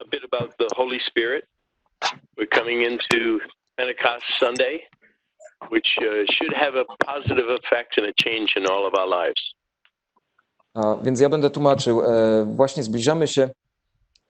a bit about the Holy Spirit. We're coming into Pentecost Sunday, which uh, should have a positive effect and a change in all of our lives. A, więc ja będę tłumaczył. E, właśnie zbliżamy się,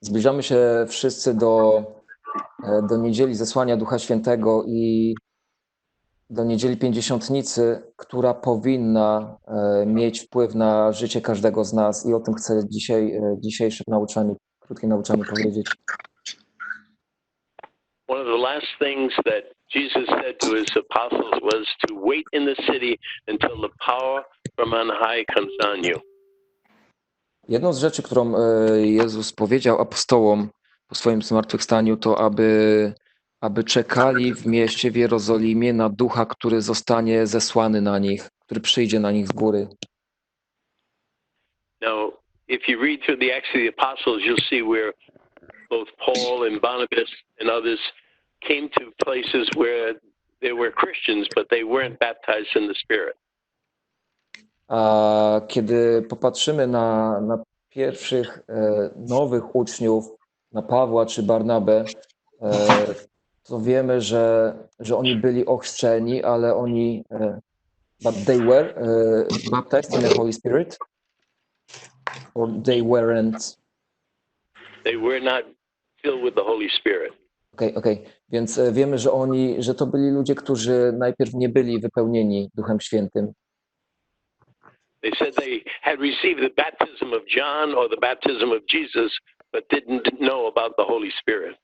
zbliżamy się wszyscy do, e, do niedzieli zesłania Ducha Świętego i do niedzieli pięćdziesiątnicy, która powinna e, mieć wpływ na życie każdego z nas i o tym chcę dzisiaj, e, dzisiejsze nauczanie, krótkie nauczanie powiedzieć. One of the last things that Jesus said to his apostles was to wait in the city until the power from on high comes on you. Jedną z rzeczy, którą e, Jezus powiedział apostołom po swoim zmartwychwstaniu, to aby, aby czekali w mieście w Jerozolimie na ducha, który zostanie zesłany na nich, który przyjdzie na nich z góry. Now, if you read through the Acts of the Apostles, you'll see where both Paul and Barnabas and others came to places where they were Christians, but they weren't baptized in the Spirit. A kiedy popatrzymy na, na pierwszych e, nowych uczniów, na Pawła czy Barnabę, e, to wiemy, że, że oni byli ochrzczeni, ale oni, e, but they were e, baptized in the Holy Spirit, or they weren't. They were not filled with the Holy Spirit. Okej, okej. Więc e, wiemy, że oni, że to byli ludzie, którzy najpierw nie byli wypełnieni Duchem Świętym. They said they had received the baptism of John or the baptism of Jesus, but didn't know about the Holy Spirit.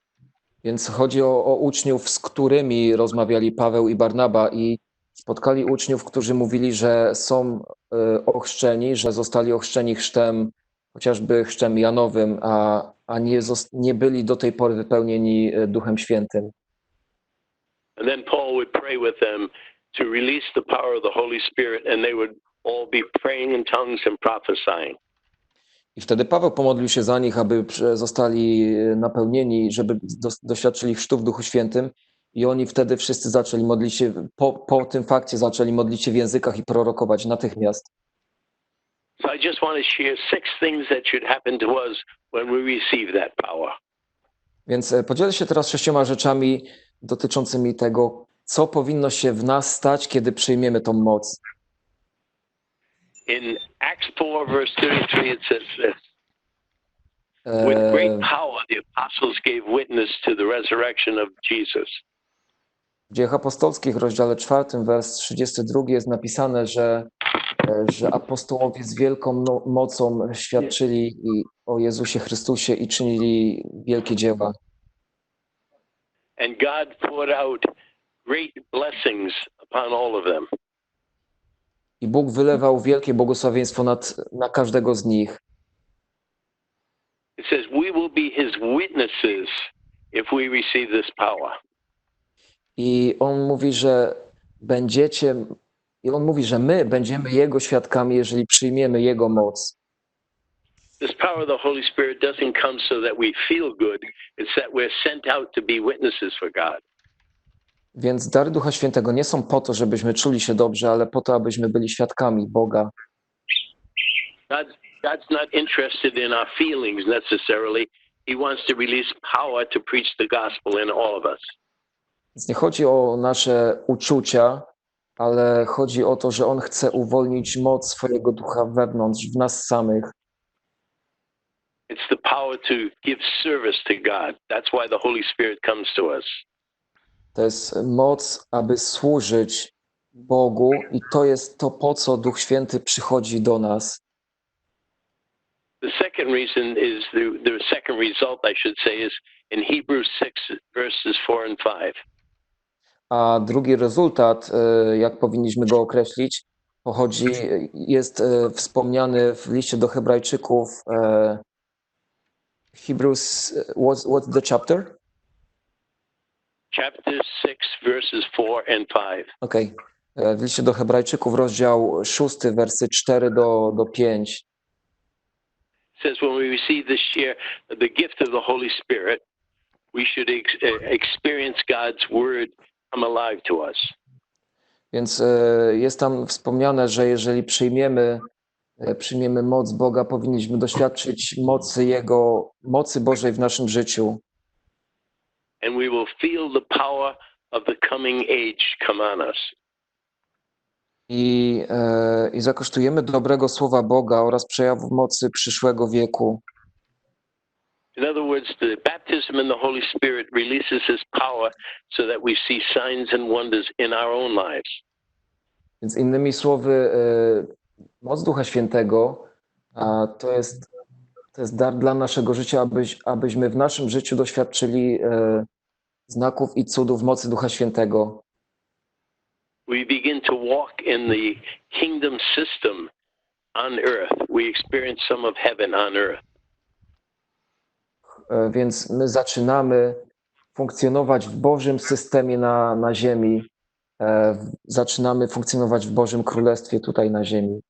Więc chodzi o, o uczniów, z którymi rozmawiali Paweł i Barnaba i spotkali uczniów, którzy mówili, że są e, ochrzczeni, że zostali ochrzczeni chrztem, chociażby chrztem Janowym, a, a nie, nie byli do tej pory wypełnieni e, Duchem Świętym. And then Paul would pray with them to release the power of the Holy Spirit, and they would all be praying in tongues and prophesying. I wtedy Paweł pomodlił się za nich, aby prze- zostali e, napełnieni, żeby doświadczyli chrztu w Duchu Świętym. I oni wtedy wszyscy zaczęli modlić się, po, po tym fakcie zaczęli modlić się w językach i prorokować natychmiast. So I just want to share six things that should happen to us when we receive that power. Więc e, podzielę się teraz sześcioma rzeczami dotyczącymi tego, co powinno się w nas stać, kiedy przyjmiemy tą moc. In Acts 4, verse 33, it says this With great E, power, the apostles gave witness to the resurrection of Jesus. W Dziejach Apostolskich, w rozdziale czwartym, wers 32 jest napisane, że, e, że apostołowie z wielką mocą świadczyli o Jezusie Chrystusie i czynili wielkie dzieła. And God poured out great blessings upon all of them. I Bóg wylewał wielkie błogosławieństwo nad, na każdego z nich. It says, We will be his witnesses if we receive this power. I on mówi, że będziecie, i on mówi, że my będziemy Jego świadkami, jeżeli przyjmiemy Jego moc. This power of the Holy Spirit doesn't come so that we feel good, it's that we're sent out to be witnesses for God. Więc dary Ducha Świętego nie są po to, żebyśmy czuli się dobrze, ale po to, abyśmy byli świadkami Boga. God, God's not interested in our feelings necessarily. He wants to release power to preach the gospel in all of us. Więc nie chodzi o nasze uczucia, ale chodzi o to, że On chce uwolnić moc swojego ducha wewnątrz, w nas samych. It's the power to give service to God. That's why the Holy Spirit comes to us. To jest moc, aby służyć Bogu, i to jest to, po co Duch Święty przychodzi do nas. The second reason is the, the second result, I should say, is in Hebrews 6, verses 4 and 5. A drugi rezultat, e, jak powinniśmy go określić, pochodzi, jest e, wspomniany w liście do Hebrajczyków. e, Hebrews, what's, what's the chapter? Chapter 6, verses 4 and 5. Okej. E, W liście do Hebrajczyków, rozdział 6, wersy 4 do, do 5. It says, when we receive this share, the gift of the Holy Spirit, we should ex- experience God's word Więc e, jest tam wspomniane, że jeżeli przyjmiemy e, przyjmiemy moc Boga, powinniśmy doświadczyć mocy Jego, mocy Bożej w naszym życiu. and we will feel the power of the coming age come on us. I, e, I zakosztujemy dobrego słowa Boga oraz przejawów mocy przyszłego wieku. In other words, the baptism in the Holy Spirit releases His power so that we see signs and wonders in our own lives. Więc innymi słowy, e, moc Ducha Świętego to jest, to jest dar dla naszego życia, abyś, abyśmy w naszym życiu doświadczyli e, znaków i cudów mocy Ducha Świętego. We begin to walk in the kingdom system on earth. We experience some of heaven on earth. E, Więc my zaczynamy funkcjonować w Bożym systemie na, na ziemi. E, Zaczynamy funkcjonować w Bożym Królestwie tutaj na ziemi.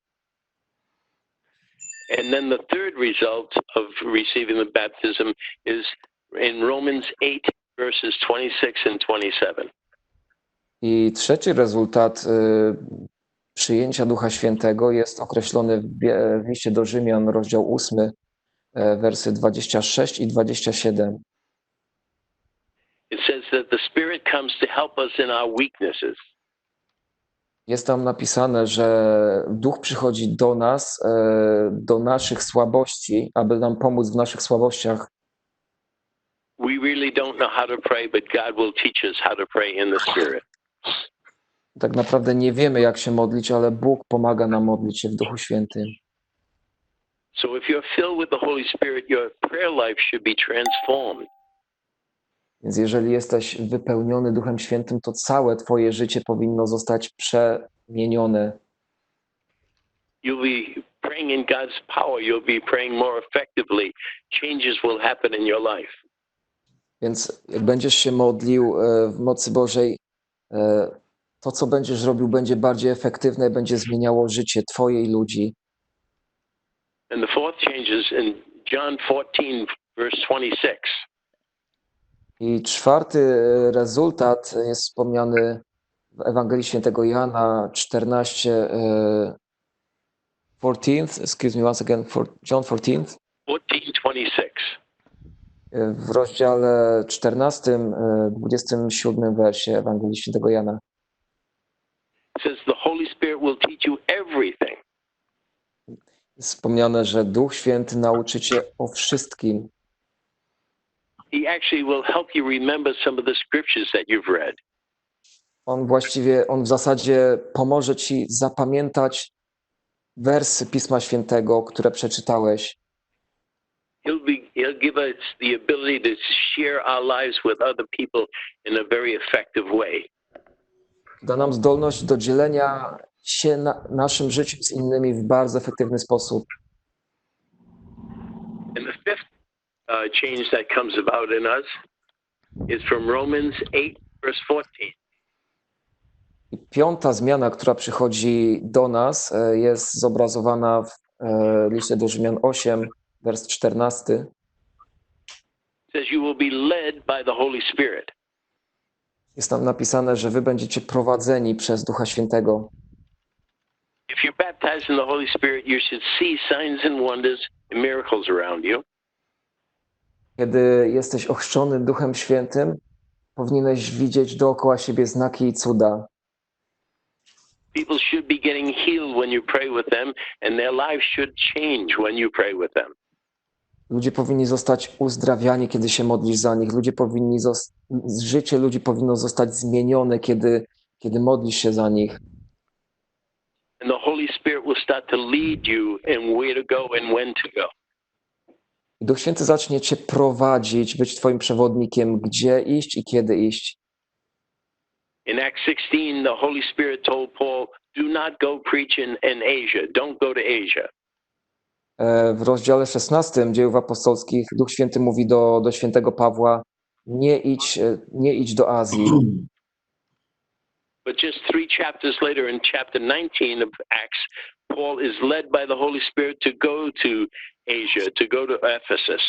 And then the third result of receiving the baptism is in Romans 8, verses 26 and 27. I trzeci rezultat e, przyjęcia Ducha Świętego jest określony w w liście do Rzymian, rozdział 8, e, wersy 26 i 27. It says that the Spirit comes to help us in our weaknesses. Jest tam napisane, że Duch przychodzi do nas, e, do naszych słabości, aby nam pomóc w naszych słabościach. We really don't know how to pray, but God will teach us how to pray in the Spirit. Tak naprawdę nie wiemy, jak się modlić, ale Bóg pomaga nam modlić się w Duchu Świętym. So if you're filled with the Holy Spirit, your prayer life should be transformed. Więc jeżeli jesteś wypełniony Duchem Świętym, to całe Twoje życie powinno zostać przemienione. You'll be praying in God's power. You'll be praying more effectively. Changes will happen in your life. Więc jak będziesz się modlił e, w mocy Bożej, e, to, co będziesz robił, będzie bardziej efektywne, będzie zmieniało życie Twoje i ludzi. And the fourth change is in John 14, verse 26. I czwarty e, rezultat jest wspomniany w Ewangelii Świętego Jana 14, e, 14, excuse me once again, for John 14, 14, 26. e, w rozdziale 14, e, 27 wersie Ewangelii Świętego Jana. It says the Holy Spirit will teach you everything. Jest wspomniane, że Duch Święty nauczy cię o wszystkim. He actually will help you remember some of the scriptures that you've read. On właściwie, on w zasadzie pomoże ci zapamiętać wersy Pisma Świętego, które przeczytałeś. He'll be he'll give us the ability to share our lives with other people in a very effective way. Da nam zdolność do dzielenia się na, naszym życiem z innymi w bardzo efektywny sposób. And the fifth uh, change that comes about in us is from Romans 8, verse 14. I piąta zmiana, która przychodzi do nas, e, jest zobrazowana w e, liście do Rzymian 8, wers 14. It says you will be led by the Holy Spirit. Jest tam napisane, że wy będziecie prowadzeni przez Ducha Świętego. If you're baptized in the Holy Spirit, you should see signs and wonders and miracles around you. Kiedy jesteś ochrzczony Duchem Świętym, powinieneś widzieć dookoła siebie znaki i cuda. People should be getting healed when you pray with them, and their lives should change when you pray with them. Ludzie powinni zostać uzdrawiani, kiedy się modlisz za nich. Ludzie powinni życie ludzi powinno zostać zmienione, kiedy, kiedy modlisz się za nich. And the Holy Spirit will start to lead you in where to go and when to go. I Duch Święty zacznie cię prowadzić, być twoim przewodnikiem, gdzie iść i kiedy iść. In Acts 16, the Holy Spirit told Paul, Do not go preach in, in Asia. Don't go to Asia. E, W rozdziale 16 dziejów apostolskich Duch Święty mówi do, do świętego Pawła, nie idź, e, nie idź do Azji. But just three chapters later, in chapter 19 of Acts, Paul is led by the Holy Spirit to go to Asia, to go to Ephesus.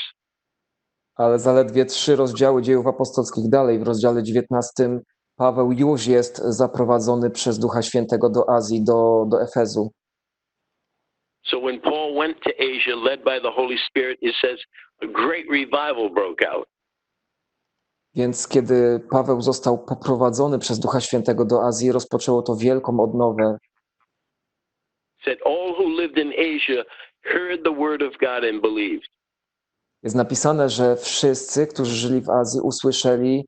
Ale zaledwie trzy rozdziały dziejów apostolskich dalej, w rozdziale 19 Paweł już jest zaprowadzony przez Ducha Świętego do Azji, do, do Efezu. So when Paul went to Asia, led by the Holy Spirit, it says a great revival broke out. Więc kiedy Paweł został poprowadzony przez Ducha Świętego do Azji, rozpoczęło to wielką odnowę. Jest napisane, że wszyscy, którzy żyli w Azji, usłyszeli,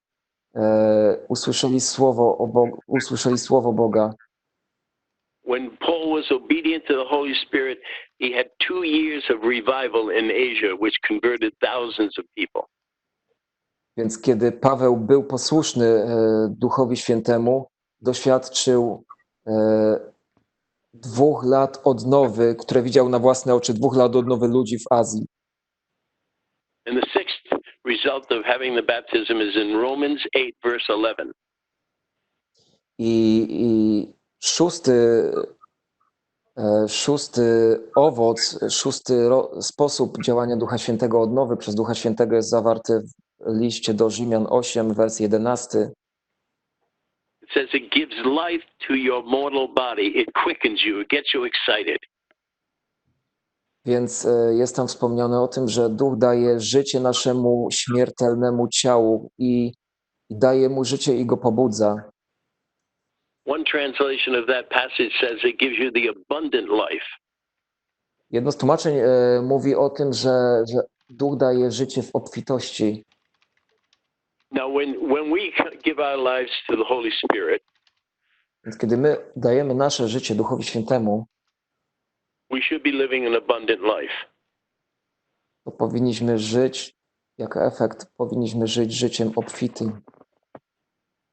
e, usłyszeli, słowo o Bogu, usłyszeli słowo Boga. When Paul was obedient to the Holy Spirit, he had two years of revival in Asia, which converted thousands of people. Więc kiedy Paweł był posłuszny e, Duchowi Świętemu, doświadczył e, dwóch lat odnowy, które widział na własne oczy, dwóch lat odnowy ludzi w Azji. And the sixth result of having the baptism is in Romans 8, verse 11. I, i szósty, e, szósty owoc, szósty sposób działania Ducha Świętego, odnowy przez Ducha Świętego jest zawarty w liście do Rzymian 8, wers 11. It says it gives life to your mortal body. It quickens you. It gets you excited. Więc e, jest tam wspomniane o tym, że Duch daje życie naszemu śmiertelnemu ciału i, daje mu życie i go pobudza. One translation of that passage says it gives you the abundant life. Jedno z tłumaczeń e, mówi o tym, że, że Duch daje życie w obfitości. Now, when, when we give our lives to the Holy Spirit, Więc kiedy my dajemy nasze życie Duchowi Świętemu, we should be living an abundant life. to powinniśmy żyć, jako efekt, powinniśmy żyć życiem obfitym.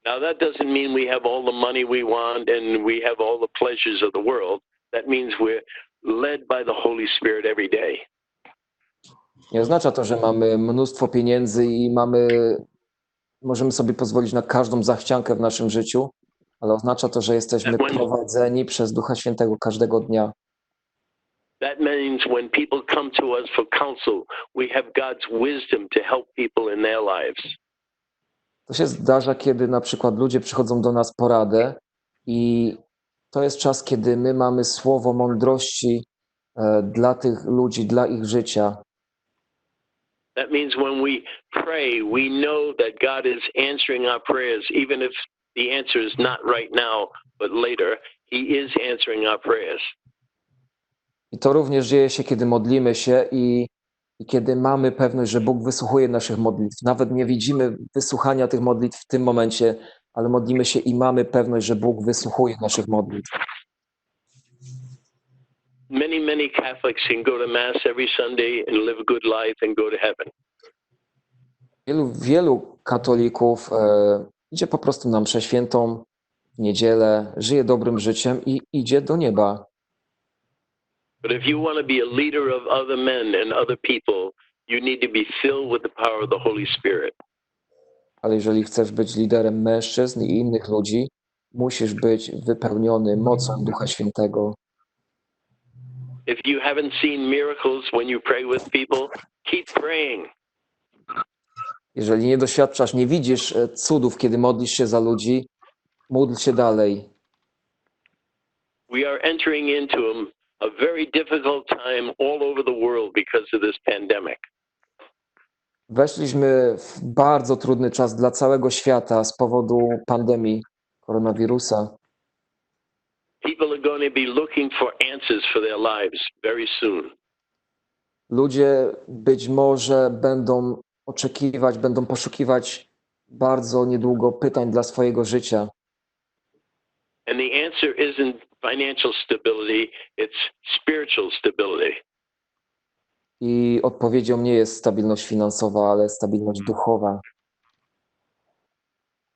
Now, that doesn't mean we have all the money we want and we have all the pleasures of the world. That means we're led by the Holy Spirit every day. Nie oznacza to, że mamy mnóstwo pieniędzy i mamy, możemy sobie pozwolić na każdą zachciankę w naszym życiu, ale oznacza to, że jesteśmy prowadzeni przez Ducha Świętego każdego dnia. That means when people come to us for counsel, we have God's wisdom to help people in their lives. To się zdarza, kiedy na przykład ludzie przychodzą do nas poradę i to jest czas, kiedy my mamy słowo mądrości e, dla tych ludzi, dla ich życia. That means when we pray, we know that God is answering our prayers, even if the answer is not right now, but later. He is answering our prayers. I to również dzieje się, kiedy modlimy się i, i kiedy mamy pewność, że Bóg wysłuchuje naszych modlitw. Nawet nie widzimy wysłuchania tych modlitw w tym momencie, ale modlimy się i mamy pewność, że Bóg wysłuchuje naszych modlitw. Many, many Catholics can go to Mass every Sunday and live a good life and go to heaven. Wielu, wielu katolików e, idzie po prostu na mszę świętą niedzielę, żyje dobrym życiem i idzie do nieba. But if you want to be a leader of other men and other people, you need to be filled with the power of the Holy Spirit. Ale jeżeli chcesz być liderem mężczyzn i innych ludzi, musisz być wypełniony mocą Ducha Świętego. If you haven't seen miracles when you pray with people, keep praying. Jeżeli nie doświadczasz, nie widzisz e, cudów, kiedy modlisz się za ludzi, módl się dalej. We are entering into a, a very difficult time all over the world because of this pandemic. Weszliśmy w bardzo trudny czas dla całego świata z powodu pandemii koronawirusa. People are going to be looking for answers for their lives very soon. Ludzie być może będą oczekiwać, będą poszukiwać bardzo niedługo pytań dla swojego życia. And the answer isn't financial stability, it's spiritual stability. I odpowiedzią nie jest stabilność finansowa, ale stabilność duchowa.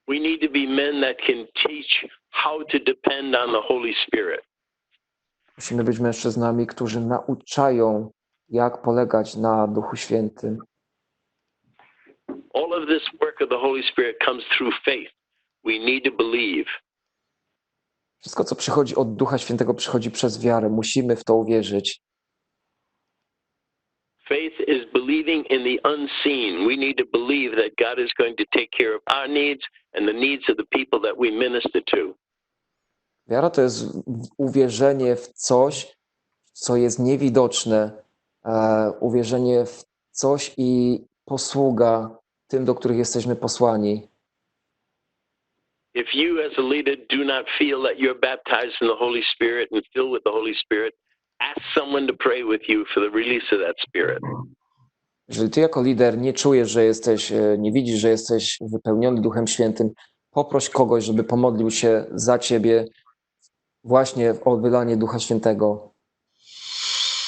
We need to be men that can teach how to depend on the Holy Spirit. Musimy być mężczyznami, którzy nauczają, jak polegać na Duchu Świętym. All of this work of the Holy Spirit comes through faith. We need to believe. Wszystko, co przychodzi od Ducha Świętego, przychodzi przez wiarę. Musimy w to uwierzyć. Faith is believing in the unseen. We need to believe that God is going to take care of our needs and the needs of the people that we minister to. Wiara to jest uwierzenie w coś, co jest niewidoczne, uwierzenie w coś i posługa tym, do których jesteśmy posłani. If you, as a leader, do not feel that you're baptized in the Holy Spirit and filled with the Holy Spirit, ask someone to pray with you for the release of that Spirit. Jeżeli ty jako lider nie czujesz, że jesteś, e, nie widzisz, że jesteś wypełniony Duchem Świętym, poproś kogoś, żeby pomodlił się za ciebie właśnie o wylanie Ducha Świętego.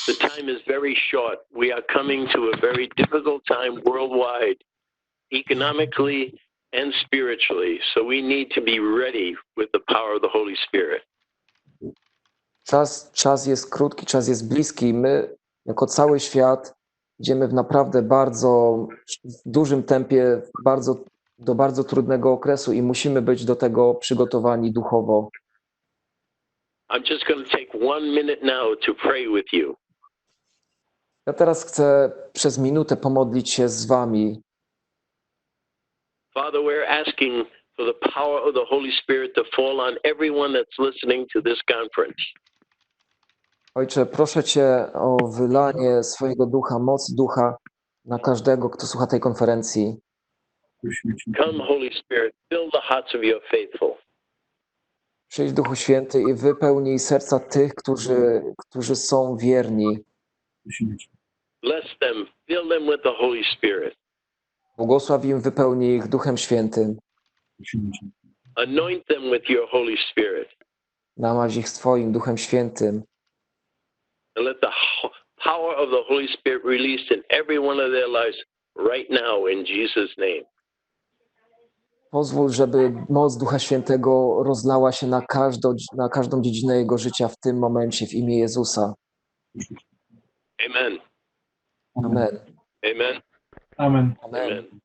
The time is very short. We are coming to a very difficult time worldwide, economically and spiritually. So we need to be ready with the power of the Holy Spirit. Czas, czas jest krótki, czas jest bliski. My, jako cały świat, idziemy w naprawdę bardzo w dużym tempie, bardzo, do bardzo trudnego okresu i musimy być do tego przygotowani duchowo. I'm just going to take one minute now to pray with you. Ja teraz chcę przez minutę pomodlić się z Wami. Father, we're asking for the power of the Holy Spirit to fall on everyone that's listening to this conference. Ojcze, proszę Cię o wylanie swojego ducha, moc ducha na każdego, kto słucha tej konferencji. Come, Holy Spirit, fill the hearts of your faithful. Przyjdź Duchu Święty i wypełnij serca tych, którzy, którzy są wierni. Bless them, fill them with the Holy Spirit. Błogosław im, wypełnij ich Duchem Świętym. Anoint them with your Holy Spirit. Namaź ich Twoim Duchem Świętym. And let the power of the Holy Spirit released in every one of their lives right now in Jesus' name. Pozwól, żeby moc Ducha Świętego rozlała się na każdą, na każdą dziedzinę jego życia w tym momencie w imię Jezusa. Amen. Amen. Amen. Amen. Amen. Amen.